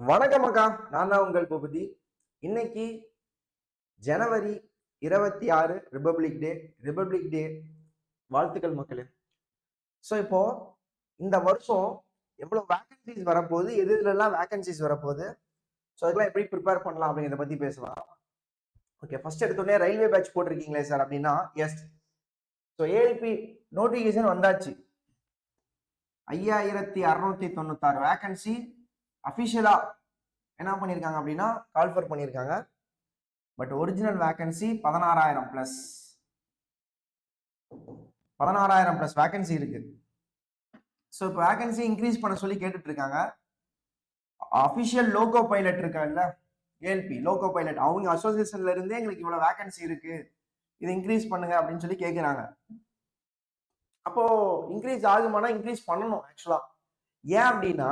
வணக்கம் அக்கா. நான் தான் உங்கள் பூபதி. இன்னைக்கு ஜனவரி இருபத்தி ஆறு ரிபப்ளிக் டே ரிபப்ளிக் டே வாழ்த்துக்கள் மக்களே. ஸோ இப்போ இந்த வருஷம் எவ்வளோ வேகன்சிஸ் வரப்போகுது? எது இதுலலாம் வேகன்சிஸ் வரப்போகுது? ஸோ அதெல்லாம் எப்படி ப்ரிப்பேர் பண்ணலாம் அப்படிங்கிறத பற்றி பேசலாம். ஓகே ஃபர்ஸ்ட் எடுத்தோடனே ரயில்வே பேட்ச் போட்டிருக்கீங்களே சார் அப்படின்னா எஸ் ஸோ ஏஎல்பி நோட்டிஃபிகேஷன் வந்தாச்சு. ஐயாயிரத்தி அறுநூத்தி தொண்ணூத்தாறு வேகன்சி அஃபிஷியலாக என்ன பண்ணியிருக்காங்க அப்படின்னா கால்ஃபர் பண்ணியிருக்காங்க பட் ஒரிஜினல் வேக்கன்சி பதினாறாயிரம் ப்ளஸ் பதினாறாயிரம் ப்ளஸ் வேகன்சி இருக்கு. ஸோ இப்போ வேகன்சி இன்க்ரீஸ் பண்ண சொல்லி கேட்டுட்டு இருக்காங்க அஃபிஷியல் லோகோ பைலட் இருக்காங்கல்ல ஏஎல்பி லோகோ பைலட் அவங்க அசோசியேஷன்ல இருந்தே எங்களுக்கு இவ்வளோ வேகன்சி இருக்கு. இது இன்க்ரீஸ் பண்ணுங்க அப்படின்னு சொல்லி கேட்குறாங்க அப்போ இன்க்ரீஸ் ஆகுமானா இன்க்ரீஸ் பண்ணணும் ஆக்சுவலா ஏன் அப்படின்னா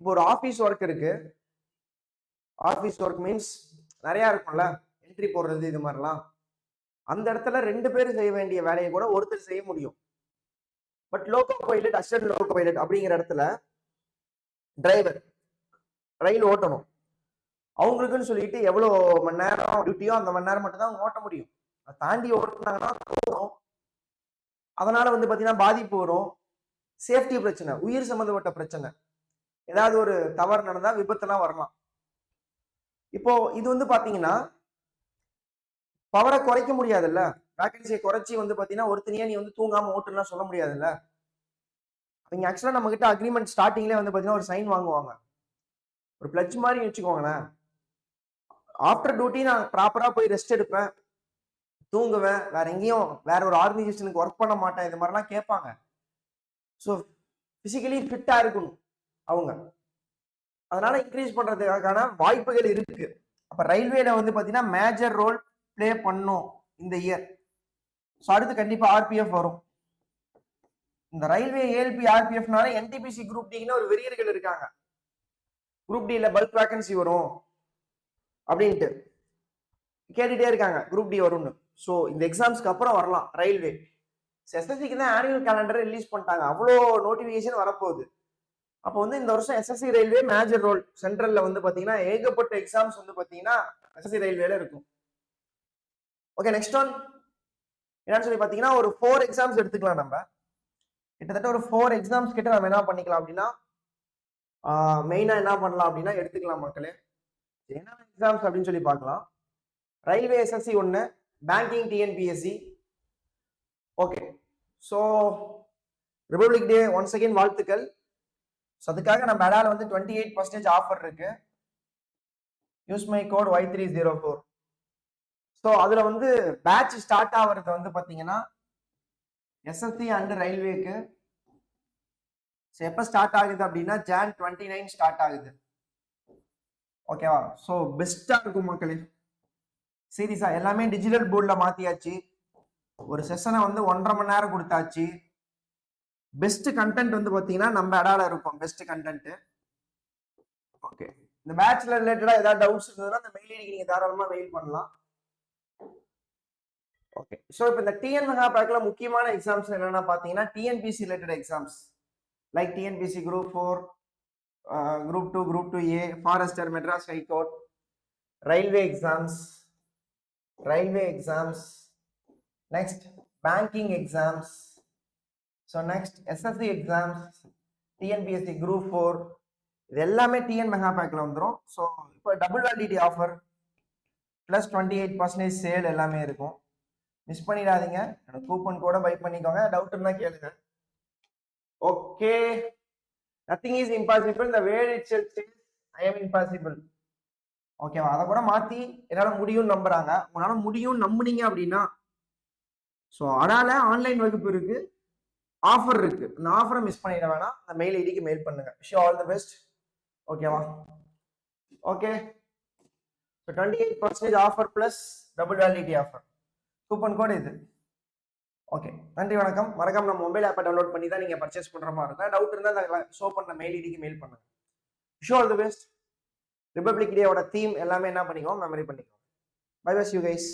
இப்போ ஒரு ஆஃபீஸ் ஒர்க் இருக்கு. ஆஃபீஸ் ஒர்க் மீன்ஸ் நிறையா இருக்கும்ல. என்ட்ரி போடுறது இது மாதிரிலாம். அந்த இடத்துல ரெண்டு பேரும் செய்ய வேண்டிய வேலையை கூட ஒருத்தர் செய்ய முடியும். But loco pilot assistant loco pilot அப்படிங்கிற இடத்துல டிரைவர் ரயில் ஓட்டணும். அவங்களுக்குன்னு சொல்லிட்டு எவ்வளோ மணி நேரம் டியூட்டியோ அந்த மணி நேரம் மட்டும் தான் அவங்க ஓட்ட முடியும். அதை தாண்டி ஓட்டினாங்கன்னா தூரம். அதனால வந்து பார்த்தீங்கன்னா பாதிப்பு வரும். சேஃப்டி பிரச்சனை உயிர் சம்மந்தப்பட்ட பிரச்சனை. ஏதாவது ஒரு தவறு நடந்தால் விபத்துலாம் வரலாம். இப்போ இது வந்து பார்த்தீங்கன்னா பவரை குறைக்க முடியாதுல்ல? வேக்கன்சியை குறைச்சி வந்து பார்த்தீங்கன்னா ஒருத்தனையே நீ வந்து தூங்காம ஓட்டுலாம் சொல்ல முடியாதுல்ல? அவங்க ஆக்சுவலாக நம்ம கிட்ட அக்ரிமெண்ட் ஸ்டார்டிங்லேயே வந்து பார்த்தீங்கன்னா ஒரு சைன் வாங்குவாங்க. ஒரு பிளட்ஜ் மாதிரி வச்சுக்கோங்களேன். ஆஃப்டர் டியூட்டி நான் ப்ராப்பராக போய் ரெஸ்ட் எடுப்பேன். தூங்குவேன். வேற எங்கேயும் வேற ஒரு ஆர்கனைசேஷனுக்கு ஒர்க் பண்ண மாட்டேன். இது மாதிரிலாம் கேட்பாங்க. ஸோ பிசிக்கலி ஃபிட்டாக இருக்கணும். அவங்க. அதனால இன்க்ரீஸ் பண்றதுக்கான வாய்ப்புகள் இருக்கு. அப்ப ரயில்வேல வந்து பாத்தீங்கன்னா மேஜர் ரோல் ப்ளே பண்ணும் இந்த இயர் ஸோ அடுத்து கண்டிப்பா ஆர்பிஎஃப் வரும். இந்த ரயில்வே ஏஎல்பி ஆர்பிஎஃப்னால என்டிபிசி குரூப் டின்னு ஒரு வெறியர்கள் இருக்காங்க. குரூப் டில பல்க் வேகன்சி வரும் அப்படின்ட்டு கேட்டுட்டே இருக்காங்க குரூப் டி வரும்னு. ஸோ இந்த எக்ஸாம்ஸ்க்கு அப்புறம் வரலாம் ரயில்வே எஸ்எஸ்சிக்கு தான் ஆனுவல் கேலண்டர் ரிலீஸ் பண்ணிட்டாங்க. அவ்வளோ நோட்டிஃபிகேஷன் வரப்போகுது. அப்போ வந்து இந்த வருஷம் எஸ்எஸ்சி ரயில்வே மேஜர் ரோல் சென்ட்ரல்ல வந்து பாத்தீங்கன்னா ஏகப்பட்ட எக்ஸாம்ஸ் வந்து பாத்தீங்கன்னா எஸ்எஸ்சி ரயில்வேல இருக்கும். ஓகே நெக்ஸ்ட் ஒன் என்னன்னு சொல்லி பாத்தீங்கன்னா ஒரு ஃபோர் எக்ஸாம்ஸ் எடுத்துக்கலாம் நம்ம. கிட்டத்தட்ட ஒரு ஃபோர் எக்ஸாம்ஸ் கிட்ட நம்ம என்ன பண்ணிக்கலாம் அப்படின்னா மெயினா என்ன பண்ணலாம் அப்படின்னா எடுத்துக்கலாம் மக்களே. என்ன எக்ஸாம்ஸ் அப்படின்னு சொல்லி பார்க்கலாம் ரயில்வே எஸ்எஸ்சி ஒன்று banking TNPSC okay so republic day once second வாழ்த்துக்கள். ஸோ அதுக்காக நம்ம அடால வந்து டுவெண்ட்டி எயிட் பர்சன்டேஜ் ஆஃபர் இருக்கு. Use my code Y three zero four so அதில் வந்து பேட்ச் ஸ்டார்ட் ஆகிறது வந்து பார்த்தீங்கன்னா எஸ்எஸ்சி அண்ட் ரயில்வேக்கு ஸோ எப்போ ஸ்டார்ட் ஆகுது அப்படின்னா ஜான் டுவெண்ட்டி நைன் ஸ்டார்ட் ஆகுது ஓகேவா ஸோ பெஸ்ட்டாக இருக்கும் மக்களே. சீரியஸாக எல்லாமே டிஜிட்டல் போர்டில் மாற்றியாச்சு ஒரு செஷனை வந்து ஒன்றரை மணி நேரம் கொடுத்தாச்சு. பெஸ்ட் கண்டென்ட் வந்து பார்த்தீங்கன்னா நம்ம இடால இருக்கும் பெஸ்ட் கண்டென்ட் ஓகே இந்த மேட்ச்ல ரிலேட்டடா ஏதாவது டவுட்ஸ் இருந்ததுன்னா அந்த மெயில் ஐடிக்கு நீங்க தாராளமா மெயில் பண்ணலாம். ஓகே ஸோ இப்போ இந்த டிஎன் மெகா பேக்ல முக்கியமான எக்ஸாம்ஸ் என்னென்ன பார்த்தீங்கன்னா TNPSC related exams like TNPSC group four group two group two A forester Madras high court railway exams railway exams next banking exams so next SSC exams TNPSC group four இது எல்லாமே TN mega பேக்கில் வந்துடும் so இப்போ double validity offer plus twenty eight percentage sale எல்லாமே இருக்கும். Miss பண்ணிடாதீங்க. எனக்கு coupon கூட பை பண்ணிக்கோங்க. டவுட் இருந்தால் கேளுங்க. ஓகே நத்திங் இஸ் இம்பாசிபிள் இந்த word itself I M impossible ஓகேவா அதை கூட மாற்றி என்னால் முடியும்னு நம்புகிறாங்க உங்களால் முடியும்னு நம்புனீங்க அப்படின்னா ஸோ அடால ஆன்லைன் வகுப்பு இருக்குது ஆஃபர் இருக்கு. இந்த ஆஃபரை மிஸ் பண்ணிட வேணாம். அந்த மெயில் ஐடிக்கு மெயில் பண்ணுங்க. விஷ் ஆல் தி பெஸ்ட் ஓகேவா okay so twenty eight percentage offer plus double validity offer coupon code இது. ஓகே நன்றி வணக்கம். மறக்காம நம்ம மொபைல் ஆப்பை டவுன்லோட் பண்ணி தான் நீங்கள் பர்ச்சேஸ் பண்ணுற மாதிரி இருக்கும். டவுட் இருந்தால் அந்த ஷோ பண்ண மெயில் ஐடிக்கு மெயில் பண்ணுங்க. Wish all the best republic டேவோட theme எல்லாமே என்ன பண்ணிக்கோ மெமரி பண்ணிக்கோ பை பஸ் யூ கைஸ்